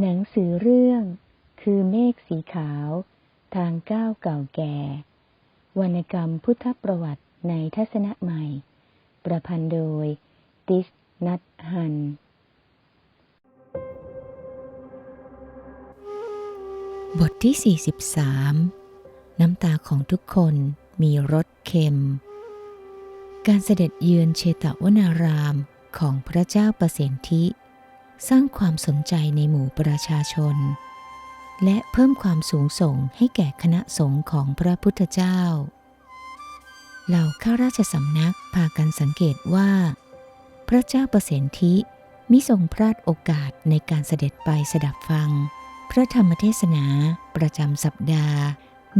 หนังสือเรื่อง คือเมฆสีขาว ทางก้าวเก่าแก่ วรรณกรรมพุทธประวัติในทัศนะใหม่ ประพันธ์โดย ติสนัทฮันบทที่ 43 น้ำตาของทุกคนมีรสเค็ม การเสด็จเยือนเชตวนารามของพระเจ้าประสิทธิ สร้างความสนใจในหมู่ประชาชน และเพิ่มความสูงส่งให้แก่คณะสงฆ์ของพระพุทธเจ้า เหล่าข้าราชสำนักพากันสังเกตว่า พระเจ้าประสิทธิมิทรงพลาดโอกาสในการเสด็จไปสดับฟัง พระธรรมเทศนาประจำสัปดาห์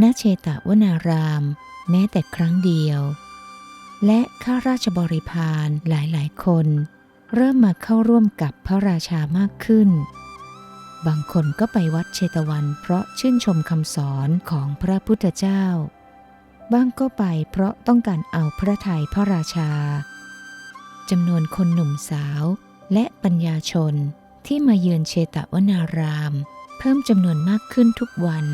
ณเชตวนาราม แม้แต่ครั้งเดียว และข้าราชบริพารหลายๆ คน เริ่มมาเข้าร่วมกับพระราชามากขึ้น บางคนก็ไปวัดเชตวัน เพราะชื่นชมคำสอนของพระพุทธเจ้า บ้างก็ไปเพราะต้องการเอาพระทัยพระราชาจำนวนคนหนุ่มสาวและปัญญาชนที่มาเยือนเชตวนาราม เพิ่มจำนวนมากขึ้นทุกวัน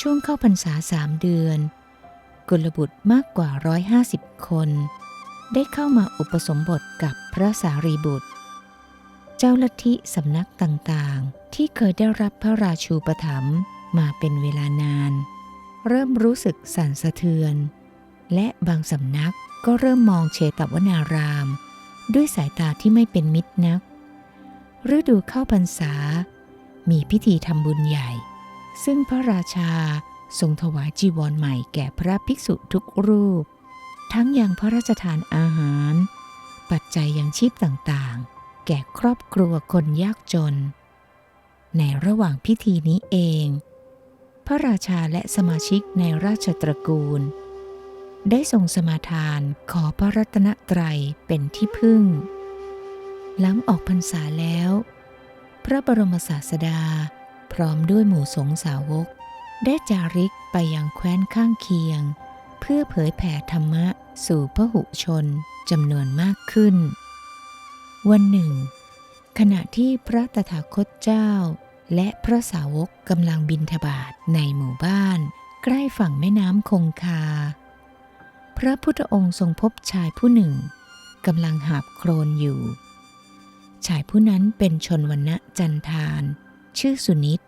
ช่วงเข้าพรรษาสามเดือน กุลบุตรมากกว่า 150 คน ได้เข้ามาอุปสมบทกับพระสารีบุตร เจ้าลัทธิสำนักต่างๆ ที่เคยได้รับพระราชูปถัมภ์มาเป็นเวลานาน เริ่มรู้สึกสั่นสะเทือน และบางสำนักก็เริ่มมองเชตวนาราม ด้วยสายตาที่ไม่เป็นมิตรนัก ฤดูเข้าพรรษา มีพิธีทำบุญใหญ่ ซึ่งพระราชาทรงถวายจีวรใหม่แก่พระภิกษุทุกรูป ทั้งยังพระราชทานอาหาร ปัจจัยยังชีพต่างๆ แก่ครอบครัวคนยากจน ในระหว่างพิธีนี้เอง พระราชาและสมาชิกในราชตระกูล ได้ทรงสมาทานขอพระรัตนตรัยเป็นที่พึ่ง หลังออกพรรษาแล้ว พระบรมศาสดาพร้อมด้วยหมู่สงฆ์สาวก ได้จาริกไปยังแคว้นข้างเคียง เพื่อเผยแผ่ธรรมะสู่พหุชนจำนวนมากขึ้น วันหนึ่ง ขณะที่พระตถาคตเจ้า และพระสาวกกำลังบินทบาทในหมู่บ้าน ใกล้ฝั่งแม่น้ำคงคา พระพุทธองค์ทรงพบชายผู้หนึ่งกำลังหาบโครนอยู่ ชายผู้นั้นเป็นชนวันณะจันทาน ชื่อสุนิต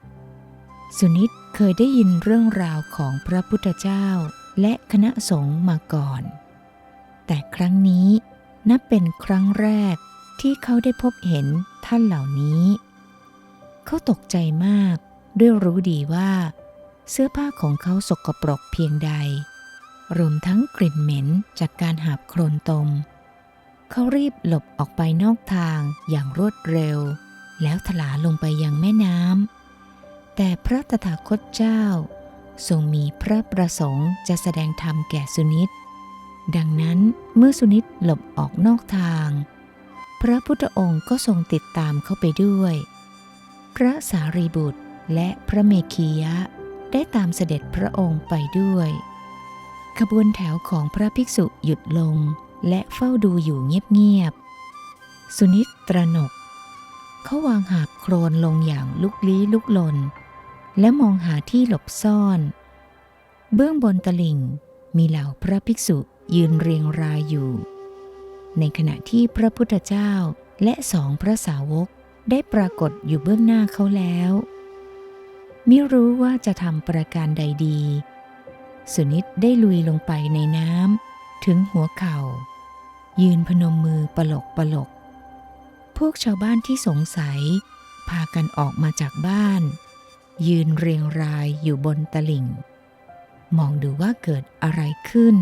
สุนิตเคยได้ยินเรื่องราวของพระพุทธเจ้า และคณะสงฆ์มาก่อน แต่ครั้งนี้นับเป็นครั้งแรกที่เขาได้พบเห็นท่านเหล่านี้ เขาตกใจมากด้วยรู้ดีว่า เสื้อผ้าของเขาสกปรกเพียงใด รวมทั้งกลิ่นเหม็นจากการหาบโครนตม เขารีบหลบออกไปนอกทางอย่างรวดเร็ว แล้วถลาลงไปยังแม่น้ำแต่พระตถาคตเจ้า ทรงมีพระประสงค์จะแสดงธรรมแก่สุนิต ดังนั้นเมื่อสุนิตหลบออกนอกทาง พระพุทธองค์ก็ทรงติดตามเข้าไปด้วย พระสารีบุตรและพระเมขียะได้ตามเสด็จพระองค์ไปด้วย ขบวนแถวของพระภิกษุหยุดลงและเฝ้าดูอยู่เงียบๆ สุนิตตระหนก เขาวางหาบโครนลงอย่างลุกลี้ลุกลน และมองหาที่หลบซ่อน เบื้องบนตลิ่งมีเหล่าพระภิกษุยืนเรียงรายอยู่ ในขณะที่พระพุทธเจ้าและสองพระสาวกได้ปรากฏอยู่เบื้องหน้าเขาแล้วไม่รู้ว่าจะทำประการใดดี สุนิตได้ลุยลงไปในน้ำถึงหัวเข่า ยืนพนมมือปลกปลก พวกชาวบ้านที่สงสัย พากันออกมาจากบ้าน ยืนเรียงรายอยู่บนตลิ่ง มองดูว่าเกิดอะไรขึ้น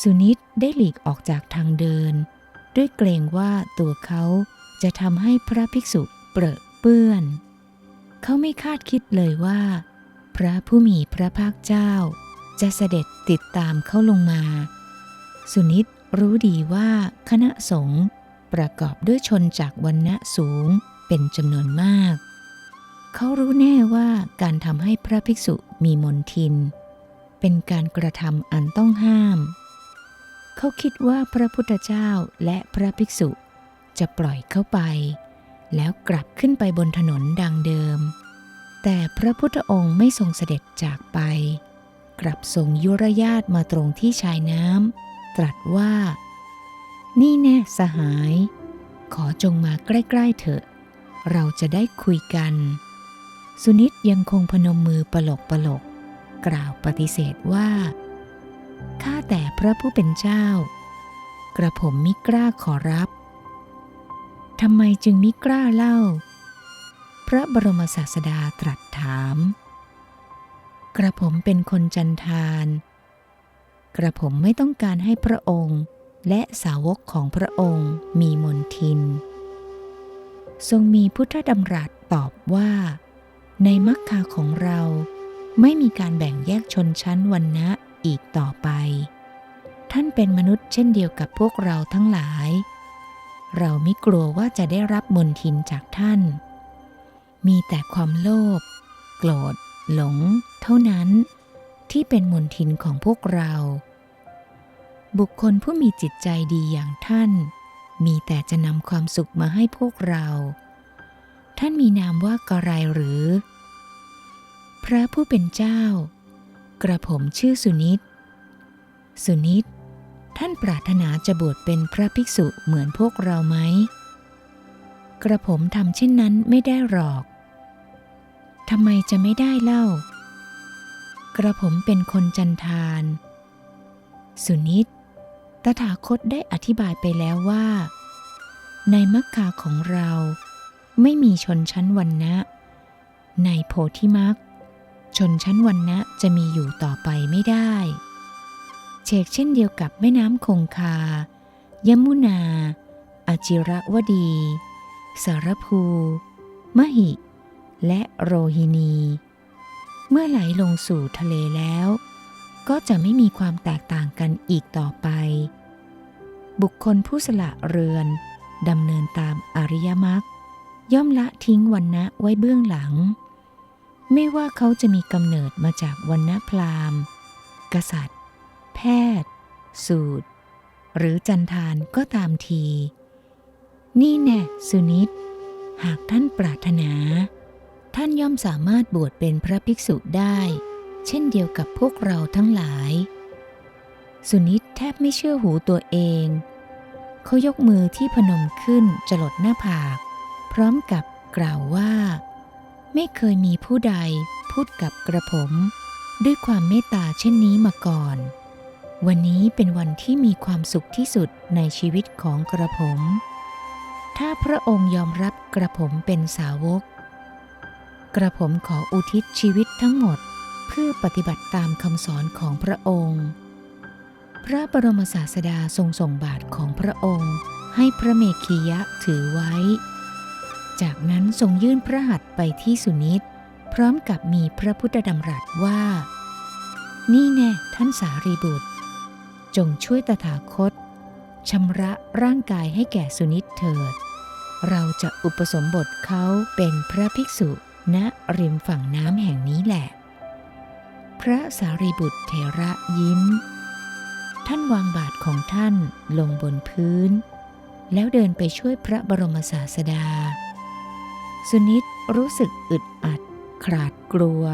สุนิตได้หลีกออกจากทางเดิน ด้วยเกรงว่าตัวเขาจะทำให้พระภิกษุเปรอะเปื้อน เขาไม่คาดคิดเลยว่า พระผู้มีพระภาคเจ้า จะเสด็จติดตามเขาลงมา สุนิตรู้ดีว่าคณะสงฆ์ประกอบด้วยชนจากวันณะสูงเป็นจำนวนมาก เขารู้แน่ว่าการทำให้พระภิกษุมีมนทิน เป็นการกระทำอันต้องห้าม เขาคิดว่าพระพุทธเจ้าและพระภิกษุจะปล่อยเข้าไป แล้วกลับขึ้นไปบนถนนดังเดิม แต่พระพุทธองค์ไม่ทรงเสด็จจากไป กลับทรงยุรญาตมาตรงที่ชายน้ำตรัสว่า นี่แน่สหาย ขอจงมาใกล้ ๆ เถอะ เราจะได้คุยกัน สุนิตยังคงพนมมือปลกปลกกล่าวปฏิเสธว่า ข้าแต่พระผู้เป็นเจ้า กระผมมิกล้าขอรับทำไมจึงมิกล้าเล่า พระบรมศาสดาตรัสถาม กระผมเป็นคนจันทาน กระผมไม่ต้องการให้พระองค์และสาวกของพระองค์มีมนทิน ทรงมีพุทธดำรัสตอบว่า ในมรรคาของเราไม่มีการแบ่งแยกชนชั้นวันนะอีกต่อไป ท่านเป็นมนุษย์เช่นเดียวกับพวกเราทั้งหลาย เราไม่กลัวว่าจะได้รับมนทินจากท่าน มีแต่ความโลภ โกรธ หลง เท่านั้น ที่เป็นมนทินของพวกเรา บุคคลผู้มีจิตใจดีอย่างท่าน มีแต่จะนำความสุขมาให้พวกเรา ท่านมีนามว่ากระไรหรือ พระผู้เป็นเจ้า กระผมชื่อสุนิต สุนิต ท่านปรารถนาจะบวชเป็นพระภิกษุเหมือนพวกเราไหม กระผมทำเช่นนั้นไม่ได้หรอก ทำไมจะไม่ได้เล่า กระผมเป็นคนจันทาน สุนิต ตถาคตได้อธิบายไปแล้วว่า ในมรรคาของเรา ไม่มีชนชั้นวันนะในโพธิมรรคชนชั้นวันนะจะมีอยู่ต่อไปไม่ได้เชกเช่นเดียวกับแม่น้ำคงคา ยมุนาอาจิระวดี สารภู มหิ และโรฮินี เมื่อไหลลงสู่ทะเลแล้ว ก็จะไม่มีความแตกต่างกันอีกต่อไป บุคคลผู้สละเรือนดำเนินตามอริยมรรค ย่อมละทิ้งวันนะไว้เบื้องหลัง ไม่ว่าเขาจะมีกำเนิดมาจากวันนะพราหมณ์ กษัตริย์ แพทย์ สูตร หรือจันทานก็ตามที นี่แน่สุนิต หากท่านปรารถนา ท่านย่อมสามารถบวชเป็นพระภิกษุได้ เช่นเดียวกับพวกเราทั้งหลาย สุนิตแทบไม่เชื่อหูตัวเอง เขายกมือที่พนมขึ้นจลดหน้าผาก พร้อมกับกล่าวว่า ไม่เคยมีผู้ใดพูดกับกระผมด้วยความเมตตาเช่นนี้มาก่อน วันนี้เป็นวันที่มีความสุขที่สุดในชีวิตของกระผม ถ้าพระองค์ยอมรับกระผมเป็นสาวก กระผมขออุทิศชีวิตทั้งหมดเพื่อปฏิบัติตามคำสอนของพระองค์ พระบรมศาสดาทรงส่งบาทของพระองค์ให้พระเมขียะถือไว้ จากนั้นทรงยื่นพระหัตถ์ไปที่สุนิต พร้อมกับมีพระพุทธดำรัสว่า นี่แน่ท่านสารีบุตร จงช่วยตถาคตชำระร่างกายให้แก่สุนิตเถิด เราจะอุปสมบทเขาเป็นพระภิกษุณริมฝั่งน้ำแห่งนี้แหละ พระสารีบุตรเถระยิ้ม ท่านวางบาทของท่านลงบนพื้น แล้วเดินไปช่วยพระบรมศาสดา สุนิตรู้สึกอึดอัดขลาดกลัว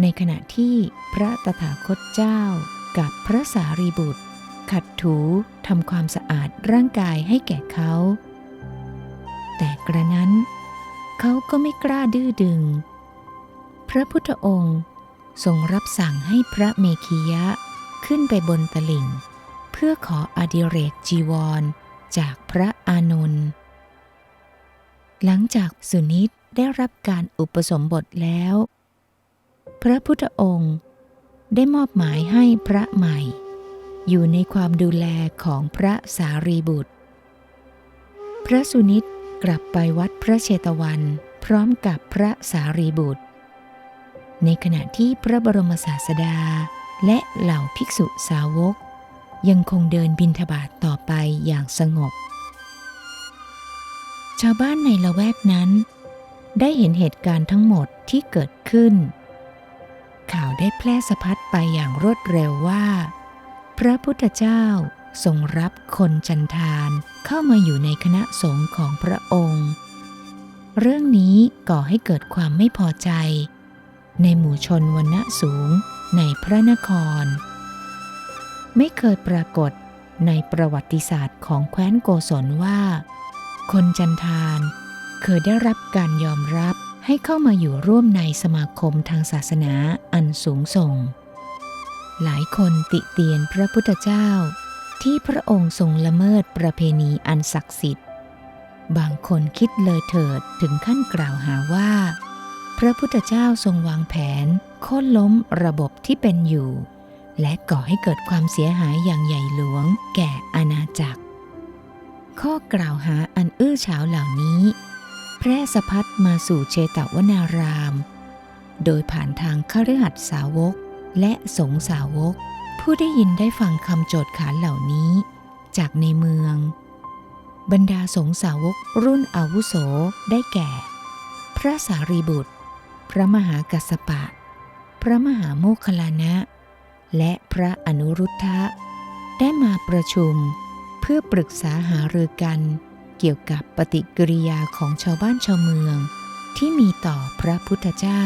ในขณะที่พระตถาคตเจ้ากับพระสารีบุตร ขัดถูทำความสะอาดร่างกายให้แก่เขา แต่กระนั้น เขาก็ไม่กล้าดื้อดึง พระพุทธองค์ทรงรับสั่งให้พระเมขียะขึ้นไปบนตลิ่ง เพื่อขออดิเรกจีวร จากพระอานนท์ หลังจากสุนิตได้รับการอุปสมบทแล้ว พระพุทธองค์ได้มอบหมายให้พระใหม่ อยู่ในความดูแลของพระสารีบุตร พระสุนิตกลับไปวัดพระเชตวัน พร้อมกับพระสารีบุตร ในขณะที่พระบรมศาสดาและเหล่าภิกษุสาวก ยังคงเดินบินทบาทต่อไปอย่างสงบ ชาวบ้านในละแวกนั้น ได้เห็นเหตุการณ์ทั้งหมดที่เกิดขึ้น ข่าวได้แพร่สะพัดไปอย่างรวดเร็วว่า พระพุทธเจ้าทรงรับคนจันทานเข้ามาอยู่ในคณะสงฆ์ของพระองค์ เรื่องนี้ก่อให้เกิดความไม่พอใจ ในหมู่ชนวรรณะสูงในพระนคร ไม่เคยปรากฏในประวัติศาสตร์ของแคว้นโกศลว่า คนจันทานเคยได้รับการยอมรับให้เข้ามาอยู่ร่วมในสมาคมทางศาสนาอันสูงส่ง หลายคนติเตียนพระพุทธเจ้า ที่พระองค์ทรงละเมิดประเพณีอันศักดิ์สิทธิ์ บางคนคิดเลยเถิดถึงขั้นกล่าวหาว่า พระพุทธเจ้าทรงวางแผนโค่นล้มระบบที่เป็นอยู่ และก่อให้เกิดความเสียหายอย่างใหญ่หลวงแก่อาณาจักร ข้อกล่าวหาอันอื้อฉาวเหล่านี้ แพร่สะพัดมาสู่เชตวนาราม โดยผ่านทางคฤหัสถ์สาวกและสงสาวก ผู้ได้ยินได้ฟังคำโจทย์ขานเหล่านี้ จากในเมือง บรรดาสงสาวกรุ่นอาวุโสได้แก่ พระสารีบุตร พระมหากัสสปะ พระมหาโมคคลานะ และพระอนุรุทธะได้มาประชุม พื่อปรึกษาหารือกันเกี่ยวกับปฏิกิริยาของชาวบ้านชาวเมือง ที่มีต่อพระพุทธเจ้า